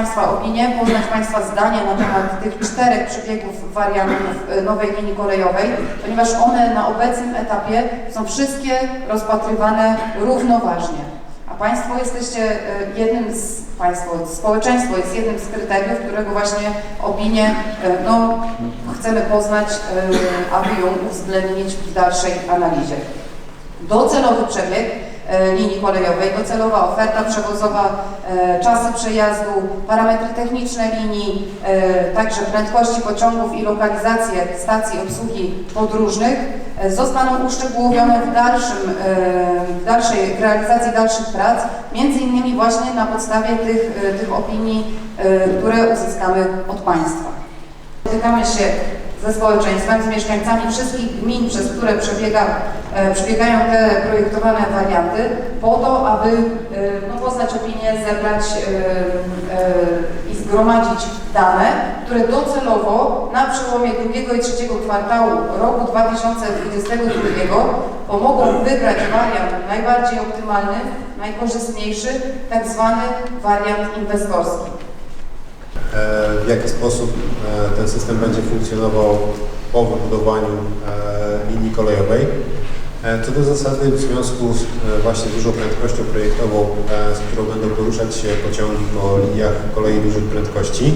Państwa opinię, poznać Państwa zdanie na temat tych czterech przebiegów wariantów e, nowej linii kolejowej, ponieważ one na obecnym etapie są wszystkie rozpatrywane równoważnie. A Państwo jesteście e, jednym z, Państwo, społeczeństwo jest jednym z kryteriów, którego właśnie opinię e, no, chcemy poznać, aby ją uwzględnić w dalszej analizie. Docelowy przebieg linii kolejowej, docelowa oferta przewozowa, e, czasy przejazdu, parametry techniczne linii, e, także prędkości pociągów i lokalizacje stacji obsługi podróżnych e, zostaną uszczegółowione w, dalszym, e, w dalszej w realizacji dalszych prac, między innymi właśnie na podstawie tych, e, tych opinii, e, które uzyskamy od Państwa. Spotykamy się ze społeczeństwem, z mieszkańcami wszystkich gmin, przez które przebiega, e, przebiegają te projektowane warianty, po to, aby e, no, poznać opinię, zebrać e, i zgromadzić dane, które docelowo na przełomie drugiego i trzeciego kwartału roku 2022 pomogą wybrać wariant najbardziej optymalny, najkorzystniejszy, tak zwany wariant inwestorski. E, w jaki sposób e, ten system będzie funkcjonował po wybudowaniu e, linii kolejowej. Co do zasady w związku z właśnie dużą prędkością projektową, z którą będą poruszać się pociągi po liniach kolei dużych prędkości,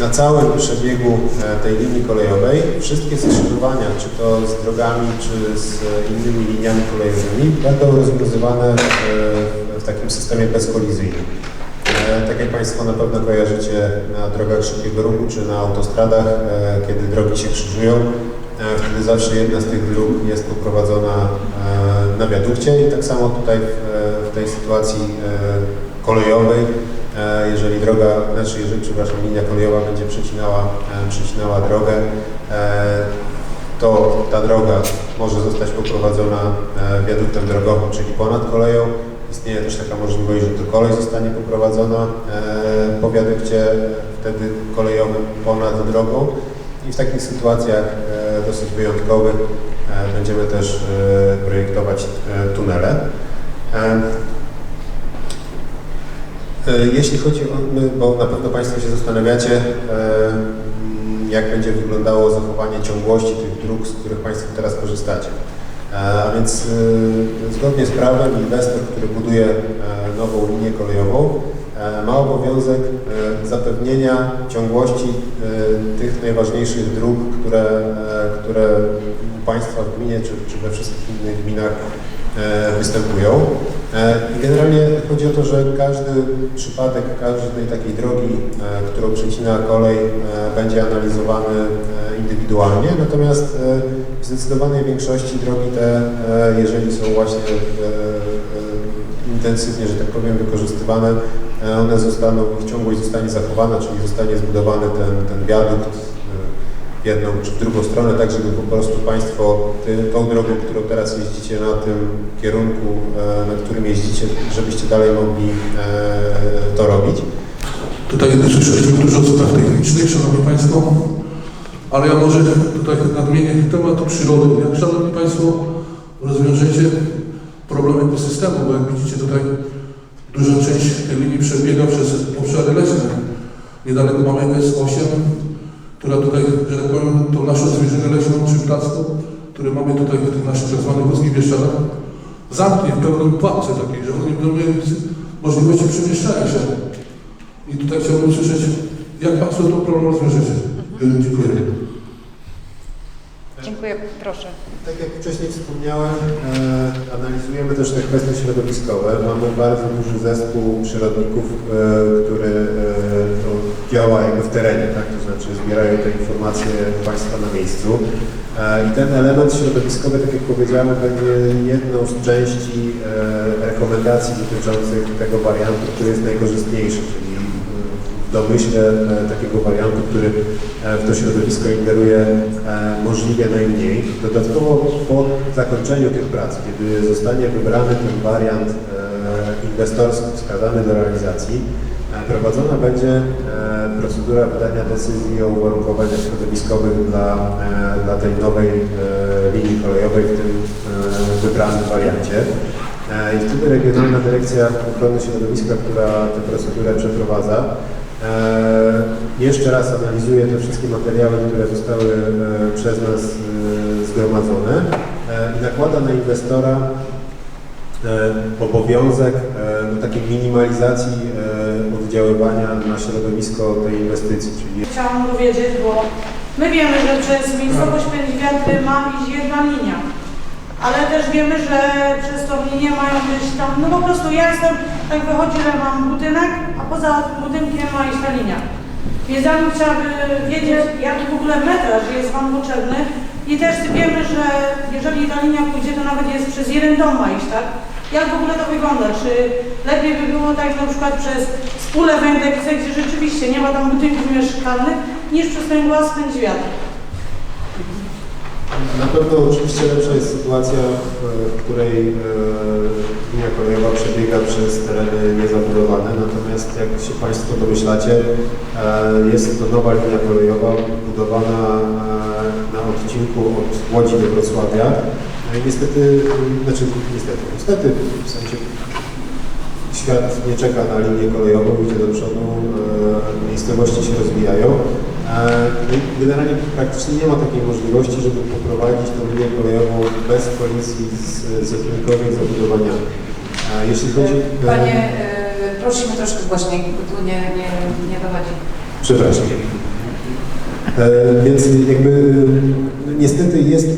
na całym przebiegu tej linii kolejowej wszystkie skrzyżowania, czy to z drogami, czy z innymi liniami kolejowymi, będą rozwiązywane w takim systemie bezkolizyjnym. E, Tak jak Państwo na pewno kojarzycie na drogach szybkiego ruchu czy na autostradach, e, kiedy drogi się krzyżują, e, wtedy zawsze jedna z tych dróg jest poprowadzona e, na wiadukcie i tak samo tutaj w, tej sytuacji kolejowej, jeżeli droga, znaczy jeżeli, przepraszam, linia kolejowa będzie przecinała, przecinała drogę, to ta droga może zostać poprowadzona wiaduktem drogowym, czyli ponad koleją. Istnieje też taka możliwość, że to kolej zostanie poprowadzona e, po wiadukcie wtedy kolejowym ponad drogą i w takich sytuacjach e, dosyć wyjątkowych e, będziemy też projektować tunele. Jeśli chodzi o, bo na pewno Państwo się zastanawiacie, jak będzie wyglądało zachowanie ciągłości tych dróg, z których Państwo teraz korzystacie. E, A więc e, zgodnie z prawem inwestor, który buduje e, nową linię kolejową, ma obowiązek zapewnienia ciągłości tych najważniejszych dróg, które, które u Państwa w gminie czy, czy we wszystkich innych gminach występują. E, generalnie chodzi o to, że każdy przypadek każdej takiej drogi, e, którą przecina kolej, e, będzie analizowany indywidualnie, natomiast w zdecydowanej większości drogi te, jeżeli są właśnie intensywnie, że tak powiem, wykorzystywane, one zostaną, ich ciągłość zostanie zachowana, czyli zostanie zbudowany ten, ten wiadukt jedną czy drugą stronę, tak żeby po prostu Państwo ty, tą drogą, którą teraz jeździcie na tym kierunku, e, na którym jeździcie, żebyście dalej mogli e, to robić. Tutaj słyszeliśmy dużo spraw technicznych, Szanowni Państwo, ale ja może tutaj nadmienię tematu przyrody. Jak Szanowni Państwo rozwiążecie problem ekosystemu, bo jak widzicie tutaj duża część tej linii przebiega przez obszary leśne. Niedaleko mamy S8, która tutaj, że tak powiem, tą naszą zwierzynę leśną czy ptactwo, które mamy tutaj w tych naszych tak zwanych wąskich Bieszczadach, zamknie w pełnym pułapce takiej, że oni będą mieli możliwości przemieszczania się. I tutaj chciałbym usłyszeć, jak Państwo ten problem rozwiążecie. Dziękuję. Proszę. Tak jak wcześniej wspomniałem, e, analizujemy też te kwestie środowiskowe. Mamy bardzo duży zespół przyrodników, e, który e, no, działa jakby w terenie, tak? to znaczy zbierają te informacje Państwa na miejscu. E, I ten element środowiskowy, tak jak powiedziałem, będzie jedną z części e, rekomendacji dotyczących tego wariantu, który jest najkorzystniejszy, czyli domyśle takiego wariantu, który e, w to środowisko ingeruje e, możliwie najmniej. Dodatkowo po zakończeniu tych prac, kiedy zostanie wybrany ten wariant e, inwestorski wskazany do realizacji, prowadzona będzie procedura wydania decyzji o uwarunkowaniach środowiskowych dla, dla tej nowej linii kolejowej w tym wybranym wariancie. I wtedy Regionalna Dyrekcja Ochrony Środowiska, która tę procedurę przeprowadza, jeszcze raz analizuje te wszystkie materiały, które zostały e, przez nas e, zgromadzone e, i nakłada na inwestora e, obowiązek e, no, takiej minimalizacji e, oddziaływania na środowisko tej inwestycji, czyli Chciałam powiedzieć, bo my wiemy, że przez miejscowość Pędź Wiatry ma iść jedna linia, ale też wiemy, że przez tą linię mają być tam, no po prostu ja jestem, tak wychodzi, że mam budynek, poza budynkiem ma iść ta linia. Więc ja bym chciała wiedzieć, jaki w ogóle metraż jest Wam potrzebny i też wiemy, że jeżeli ta linia pójdzie, to nawet jest przez jeden dom ma iść, tak? Jak w ogóle to wygląda? Czy lepiej by było tak na przykład przez spólę Węglewice, gdzie rzeczywiście nie ma tam budynków mieszkalnych, niż przez ten głaz Pędź Wiatr? Na pewno oczywiście lepsza jest sytuacja, w- której e, linia kolejowa przebiega przez tereny niezabudowane, natomiast jak się Państwo domyślacie, e, jest to nowa linia kolejowa budowana e, na odcinku od Łodzi do Wrocławia. No niestety, znaczy niestety, niestety, w sensie świat nie czeka na linię kolejową, idzie do przodu, miejscowości się rozwijają. E, no Generalnie praktycznie nie ma takiej możliwości, żeby poprowadzić tę linię kolejową bez kolizji z, z jakimikolwiek zabudowaniami. Jeśli chodzi... e, Panie, y, prosimy troszkę głośniej, bo tu nie, nie, nie dochodzi. Przepraszam. E, więc jakby e, niestety jest,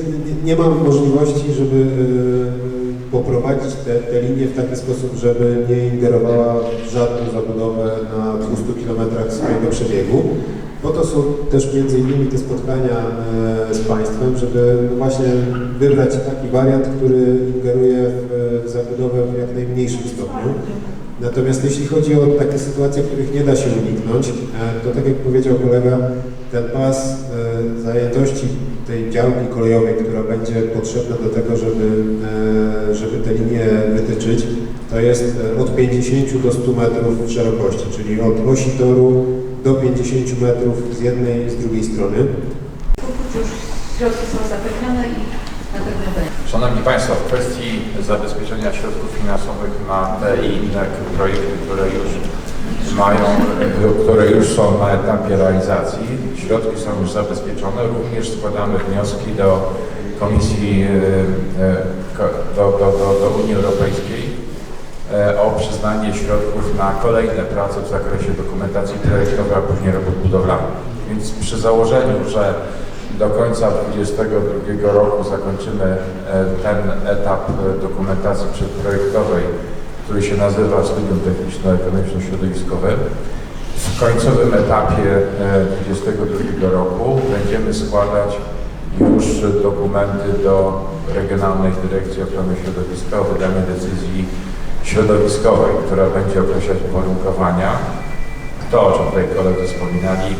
nie, ma możliwości, żeby e, poprowadzić te, te linie w taki sposób, żeby nie ingerowała w żadną zabudowę na 200 km swojego przebiegu. Po to są też między innymi te spotkania e, z Państwem, żeby no właśnie wybrać taki wariant, który ingeruje w, zabudowę w jak najmniejszym stopniu. Natomiast jeśli chodzi o takie sytuacje, których nie da się uniknąć, e, to tak jak powiedział kolega, ten pas e, zajętości tej działki kolejowej, która będzie potrzebna do tego, żeby, żeby te linie wytyczyć, to jest od 50 do 100 metrów szerokości, czyli od osi toru do 50 metrów z jednej i z drugiej strony. już środki są zapewnione i na pewno będzie. Szanowni Państwo, w kwestii zabezpieczenia środków finansowych na te i inne projekty, które już mają, które już są na etapie realizacji, środki są już zabezpieczone. Również składamy wnioski do Komisji, e, e, do, do, do, do Unii Europejskiej o przyznanie środków na kolejne prace w zakresie dokumentacji projektowej, a później robót budowlanych. Więc przy założeniu, że do końca 2022 roku zakończymy e, ten etap e, dokumentacji przedprojektowej, który się nazywa Studium Techniczno-Ekonomiczno-Środowiskowe. W końcowym etapie e, 2022 roku będziemy składać już dokumenty do Regionalnej Dyrekcji Ochrony Środowiska o wydanie decyzji środowiskowej, która będzie określać uwarunkowania. To, o czym tutaj koledzy wspominali,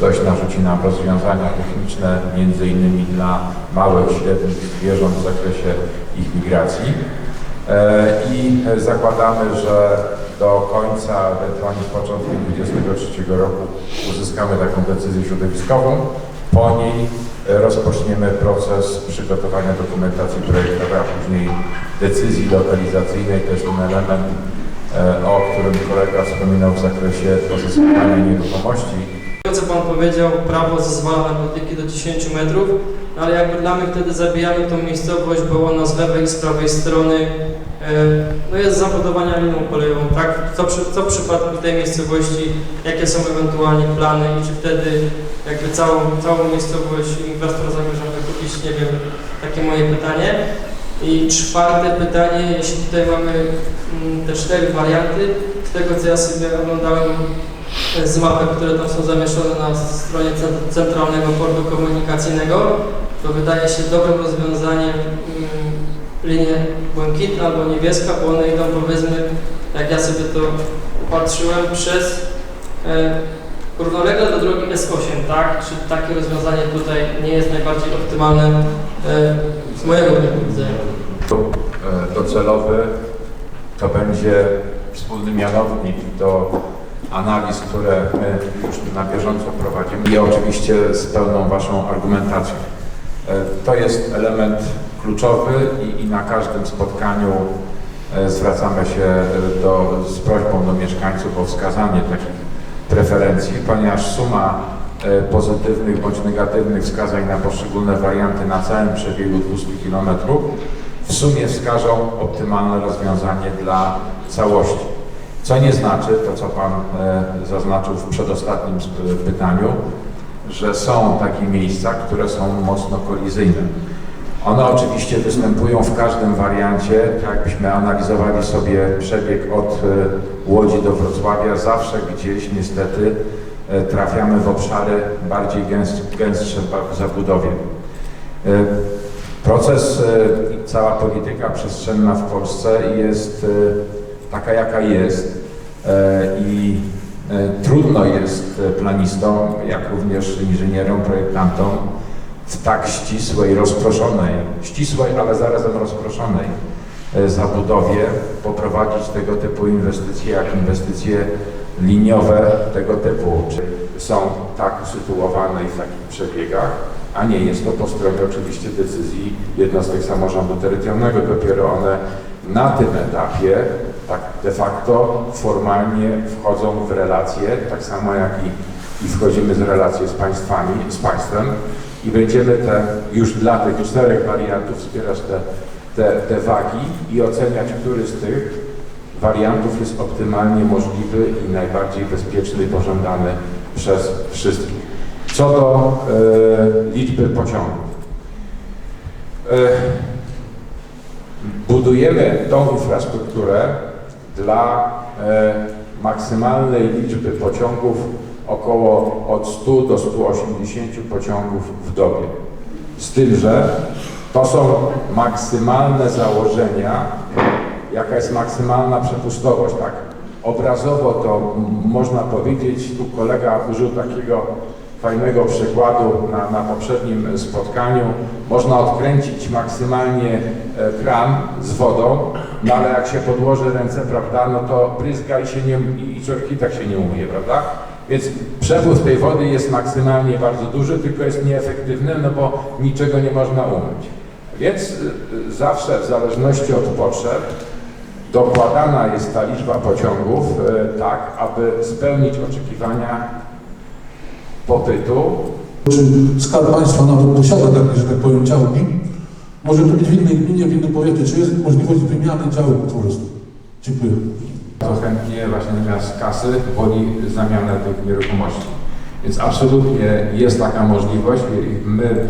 dość narzuci nam rozwiązania techniczne, między innymi dla małych, średnich zwierząt w zakresie ich migracji. E, I zakładamy, że do końca, ewentualnie z początkiem 2023 roku uzyskamy taką decyzję środowiskową. Po niej rozpoczniemy proces przygotowania dokumentacji projektowej, a później decyzji lokalizacyjnej. To jest ten element, e, o którym kolega wspominał w zakresie pozyskiwania nieruchomości. Co Pan powiedział, prawo zezwala na budynki do 10 metrów, no ale jakby dla mnie wtedy zabijamy tą miejscowość, bo ona z lewej i z prawej strony e, no jest zabudowania linią kolejową, tak? Co, przy, co w przypadku tej miejscowości, jakie są ewentualnie plany i czy wtedy jakby całą, całą miejscowość inwestor zamierza wykupić, nie wiem, takie moje pytanie. I czwarte pytanie, jeśli tutaj mamy mm, te cztery warianty, z tego co ja sobie oglądałem z mapek, które tam są zamieszczone na stronie cent- Centralnego Portu Komunikacyjnego, to wydaje się dobrym rozwiązaniem mm, linie błękitna albo niebieska, bo one idą powiedzmy, jak ja sobie to patrzyłem, przez e, równolegle do drogi S8, tak? Czy takie rozwiązanie tutaj nie jest najbardziej optymalne e, z mojego punktu widzenia? e, docelowy to będzie wspólny mianownik do analiz, które my już na bieżąco prowadzimy i oczywiście z pełną Waszą argumentacją. E, To jest element kluczowy i, i na każdym spotkaniu zwracamy się do, z prośbą do mieszkańców o wskazanie takich preferencji, ponieważ suma e, pozytywnych bądź negatywnych wskazań na poszczególne warianty na całym przebiegu 200 km w sumie wskażą optymalne rozwiązanie dla całości. Co nie znaczy, to co Pan e, zaznaczył w przedostatnim sp- pytaniu, że są takie miejsca, które są mocno kolizyjne. One oczywiście występują w każdym wariancie, jakbyśmy analizowali sobie przebieg od e, Łodzi do Wrocławia, zawsze gdzieś niestety e, trafiamy w obszary bardziej gęst, gęstsze w- zabudowie. E, Proces i cała polityka przestrzenna w Polsce jest taka jaka jest i trudno jest planistom, jak również inżynierom, projektantom tak ścisłej, rozproszonej, ścisłej, ale zarazem rozproszonej e, zabudowie poprowadzić tego typu inwestycje, jak inwestycje liniowe tego typu, czy są tak usytuowane i w takich przebiegach, a nie jest to po stronie oczywiście decyzji jednostek samorządu terytorialnego. Dopiero one na tym etapie tak de facto formalnie wchodzą w relacje, tak samo jak i, i wchodzimy z relacje z państwami, z państwem i będziemy te, już dla tych czterech wariantów wspierać te, te, te wagi i oceniać, który z tych wariantów jest optymalnie możliwy i najbardziej bezpieczny i pożądany przez wszystkich. Co do e, liczby pociągów. E, budujemy tą infrastrukturę dla e, maksymalnej liczby pociągów około od 100 do 180 pociągów w dobie. Z tym, że to są maksymalne założenia, jaka jest maksymalna przepustowość. Tak obrazowo to można powiedzieć, tu kolega użył takiego fajnego przykładu na, na poprzednim spotkaniu. Można odkręcić maksymalnie e, kran z wodą, no ale jak się podłoży ręce, prawda, no to bryzga i się nie, i i tak się nie umyje, prawda? Więc przepływ tej wody jest maksymalnie bardzo duży, tylko jest nieefektywny, no bo niczego nie można umyć. Więc y, y, zawsze w zależności od potrzeb dokładana jest ta liczba pociągów y, tak, aby spełnić oczekiwania popytu Czy Skarb Państwa nawet posiada takie, że tak powiem, działki? Może to być w innej gminie, w innym powiecie. Czy jest możliwość wymiany działek po prostu? Dziękuję. To chętnie właśnie zamiast kasy woli zamianę tych nieruchomości. Więc absolutnie jest taka możliwość. My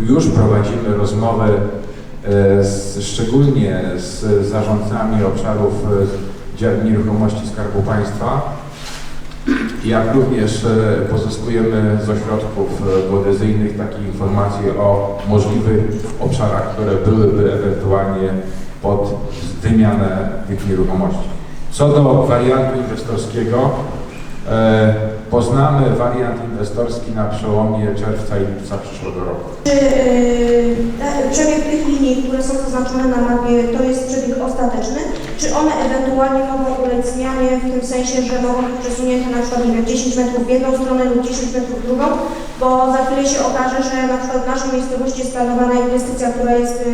już prowadzimy rozmowy e, z, szczególnie z zarządcami obszarów e, nieruchomości Skarbu Państwa, jak również e, pozyskujemy z ośrodków geodezyjnych takie informacje o możliwych obszarach, które byłyby ewentualnie pod wymianę tych nieruchomości. Co do wariantu inwestorskiego, e, poznamy wariant inwestorski na przełomie czerwca i lipca przyszłego roku. Czy te- przebieg tych linii, które są zaznaczone na mapie, to jest przebieg ostateczny? Czy one ewentualnie mogą ulec zmianie w tym sensie, że mogą być przesunięte na przykład nie wiem, 10 metrów w jedną stronę lub 10 metrów w drugą? Bo za chwilę się okaże, że na przykład w naszej miejscowości jest planowana inwestycja, która jest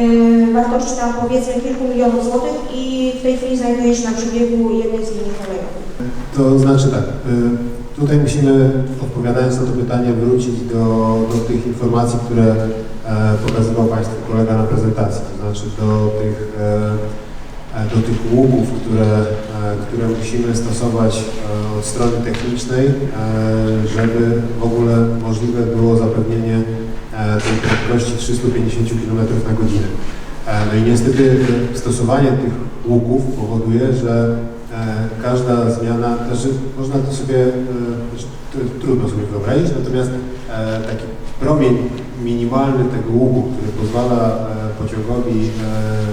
yy, wartości tam powiedzmy kilku milionów złotych i w tej chwili znajduje się na przebiegu jednej z linii kolejowych. To znaczy tak, y, tutaj musimy, odpowiadając na to pytanie, wrócić do, do tych informacji, które e, pokazywał Państwu kolega na prezentacji, to znaczy do tych, e, do tych łupów, które, e, które musimy stosować e, od strony technicznej, e, żeby w ogóle możliwe było zapewnienie e, tej prędkości 350 km na godzinę. E, No i niestety e, stosowanie tych łuków powoduje, że e, każda zmiana, znaczy można to sobie, e, tr- trudno sobie wyobrazić, natomiast e, taki promień minimalny tego łuku, który pozwala e, pociągowi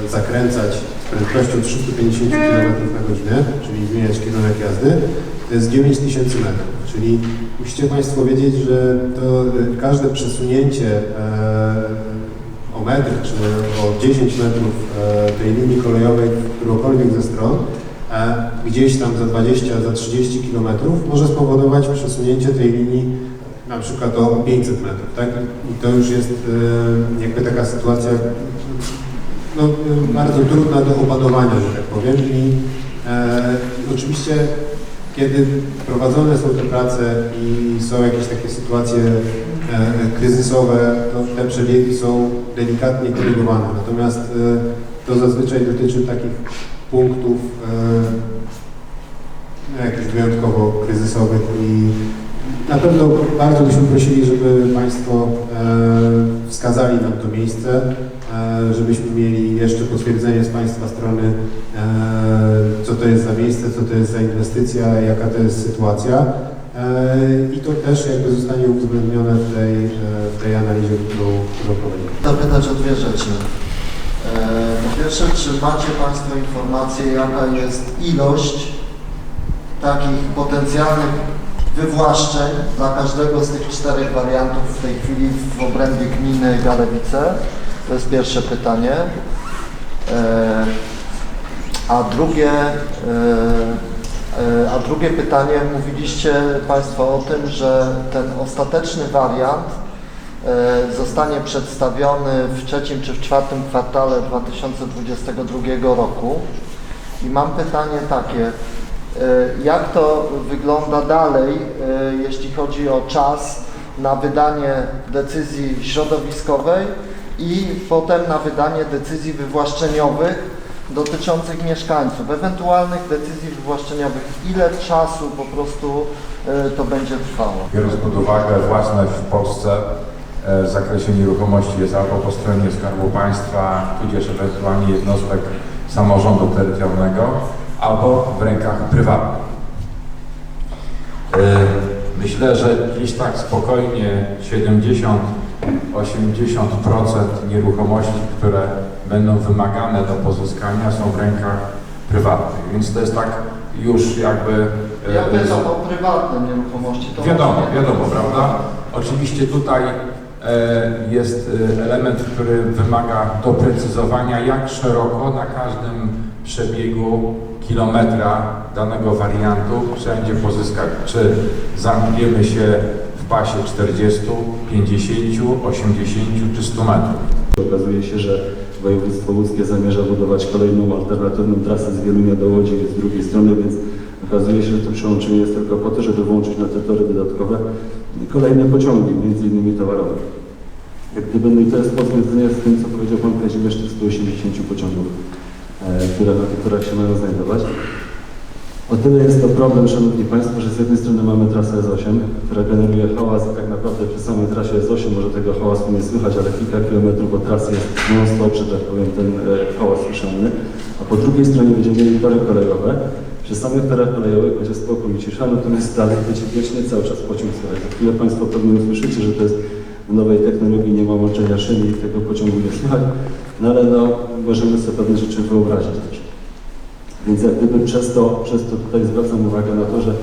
e, zakręcać prędkością 350 km na godzinę, czyli zmieniać kierunek jazdy, to jest 9000 metrów. Czyli musicie Państwo wiedzieć, że to e, każde przesunięcie e, o metr czy o 10 metrów e, tej linii kolejowej w którąkolwiek ze stron, e, gdzieś tam za 20, za 30 kilometrów może spowodować przesunięcie tej linii na przykład o 500 metrów, tak? I to już jest e, jakby taka sytuacja no, bardzo trudna do opanowania, że tak powiem. I e, oczywiście, kiedy prowadzone są te prace i są jakieś takie sytuacje e, kryzysowe, to te przebiegi są delikatnie korygowane. Natomiast e, to zazwyczaj dotyczy takich punktów e, no, jakichś wyjątkowo kryzysowych i na pewno bardzo byśmy prosili, żeby Państwo e, wskazali nam to miejsce, żebyśmy mieli jeszcze potwierdzenie z Państwa strony, e, co to jest za miejsce, co to jest za inwestycja, jaka to jest sytuacja. E, I to też jakby zostanie uwzględnione w tej, e, w tej analizie, którą, którą prowadzimy. zapytać o dwie rzeczy. E, Po pierwsze, czy macie Państwo informację, jaka jest ilość takich potencjalnych wywłaszczeń dla każdego z tych czterech wariantów w tej chwili w obrębie gminy Galewice? To jest pierwsze pytanie. E, A drugie, e, e, a drugie pytanie, mówiliście Państwo o tym, że ten ostateczny wariant zostanie przedstawiony w trzecim czy w czwartym kwartale 2022 roku. I mam pytanie takie, jak to wygląda dalej, e, jeśli chodzi o czas na wydanie decyzji środowiskowej i potem na wydanie decyzji wywłaszczeniowych dotyczących mieszkańców, ewentualnych decyzji wywłaszczeniowych. Ile czasu po prostu e, to będzie trwało? Biorąc pod uwagę własność w Polsce e, w zakresie nieruchomości jest albo po stronie Skarbu Państwa, tudzież ewentualnie jednostek samorządu terytorialnego, albo w rękach prywatnych. E, Myślę, że gdzieś tak spokojnie 70-80% nieruchomości, które będą wymagane do pozyskania są w rękach prywatnych. Więc to jest tak już jakby... e, Ja pytam z- o prywatne nieruchomości. To Wiadomo, nie- wiadomo, prawda? Oczywiście tutaj e, jest e, element, który wymaga doprecyzowania, jak szeroko na każdym przebiegu kilometra danego wariantu wszędzie pozyskać. Czy zamkniemy się w pasie 40, 50, 80 czy 100 metrów. Okazuje się, że województwo łódzkie zamierza budować kolejną alternatywną trasę z Wielunia do Łodzi z drugiej strony, więc okazuje się, że to przyłączenie jest tylko po to, żeby włączyć na te tory dodatkowe kolejne pociągi, między innymi towarowe. Jak gdyby, no i to jest potwierdzenie z tym, co powiedział Pan Kazimierz, tych 180 pociągów, e, które torach się mają znajdować. O tyle jest to problem, Szanowni Państwo, że z jednej strony mamy trasę S8, która generuje hałas i tak naprawdę przy samej trasie S8 może tego hałasu nie słychać, ale kilka kilometrów od trasy jest non-stop, że tak powiem, ten e, hałas słyszalny. A po drugiej stronie będziemy mieli tory kolejowe. Przy samych torach kolejowych będzie spokój i cisza, natomiast dalej będzie wiecznie cały czas pociąg słychać. Za chwilę Państwo pewnie usłyszycie, że to jest w nowej technologii, nie ma łączenia szyni i tego pociągu nie słychać, no ale no, możemy sobie pewne rzeczy wyobrazić też. Więc jak gdyby przez to, przez to tutaj zwracam uwagę na to, że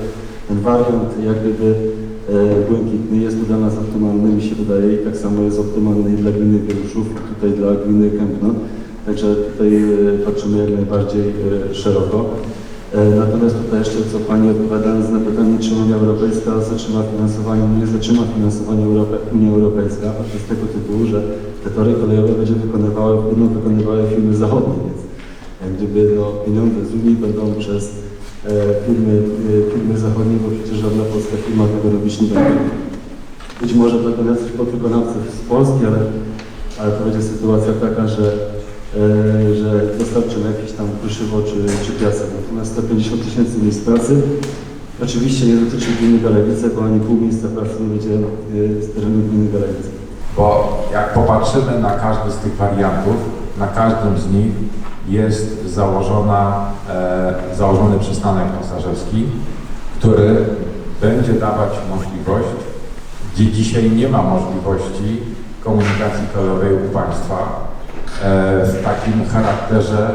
ten wariant jak gdyby e, błękitny jest dla nas optymalny, mi się wydaje, i tak samo jest optymalny dla gminy Wieluszów, tutaj dla gminy Kępno. Także tutaj e, patrzymy jak najbardziej e, szeroko. E, Natomiast tutaj jeszcze co Pani odpowiadając na pytanie, czy Unia Europejska zatrzyma finansowanie, nie zatrzyma finansowania Europe, Unia Europejska, a to z tego tytułu, że te tory kolejowe będzie wykonywały, będą wykonywały firmy zachodnie, więc jak gdyby no, pieniądze z Unii będą przez e, firmy, e, firmy zachodnie, bo przecież żadna polska firma tego robić nie będzie. Być może będą jacyś podwykonawcy z Polski, ale, ale to będzie sytuacja taka, że, e, że dostarczymy jakieś tam kruszywo czy, czy piasek. Natomiast 150 tysięcy miejsc pracy oczywiście nie dotyczy gminy Galewice, bo ani pół miejsca pracy nie będzie e, z terenu gminy Galewice. Bo jak popatrzymy na każdy z tych wariantów, na każdym z nich jest założona, e, założony przystanek pasażerski, który będzie dawać możliwość, gdzie dzisiaj nie ma możliwości komunikacji kolejowej u państwa e, w takim charakterze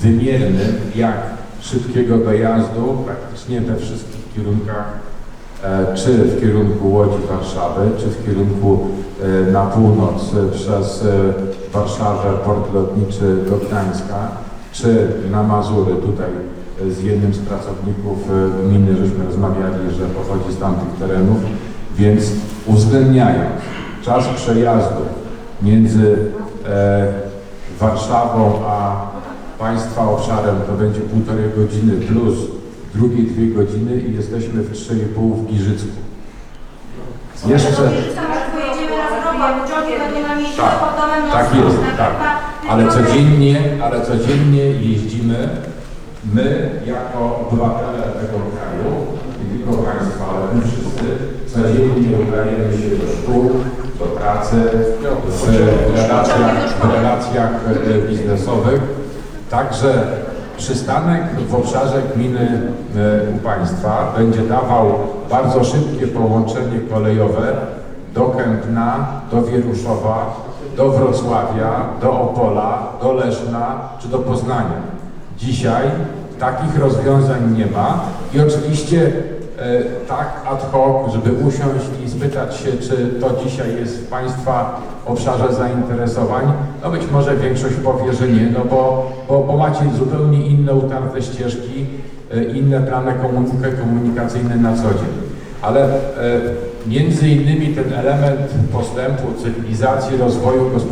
wymiernym jak szybkiego dojazdu praktycznie we wszystkich kierunkach e, czy w kierunku Łodzi, Warszawy, czy w kierunku e, na północ e, przez e, Warszawę, port lotniczy do Gdańska, czy na Mazury, tutaj e, z jednym z pracowników e, gminy żeśmy rozmawiali, że pochodzi z tamtych terenów, więc uwzględniając czas przejazdu między e, Warszawą a Państwa obszarem to będzie półtorej godziny plus drugie dwie godziny i jesteśmy w 3,5 w Giżycku. Jeszcze, Tak, tak jest, tak. Ale codziennie, ale codziennie jeździmy my jako obywatele tego kraju, nie tylko Państwa, ale my wszyscy, codziennie udajemy się do szkół, do pracy, w relacjach, w relacjach e, biznesowych. Także przystanek w obszarze gminy e, u Państwa będzie dawał bardzo szybkie połączenie kolejowe do Kępna, do Wieruszowa, do Wrocławia, do Opola, do Leszna czy do Poznania. Dzisiaj takich rozwiązań nie ma i oczywiście tak ad hoc, żeby usiąść i spytać się, czy to dzisiaj jest w Państwa obszarze zainteresowań, no być może większość powie, że nie, no bo, bo, bo macie zupełnie inne utarte ścieżki, e, inne plany komunika- komunikacyjne na co dzień. Ale e, między innymi ten element postępu, cywilizacji, rozwoju gospodarczego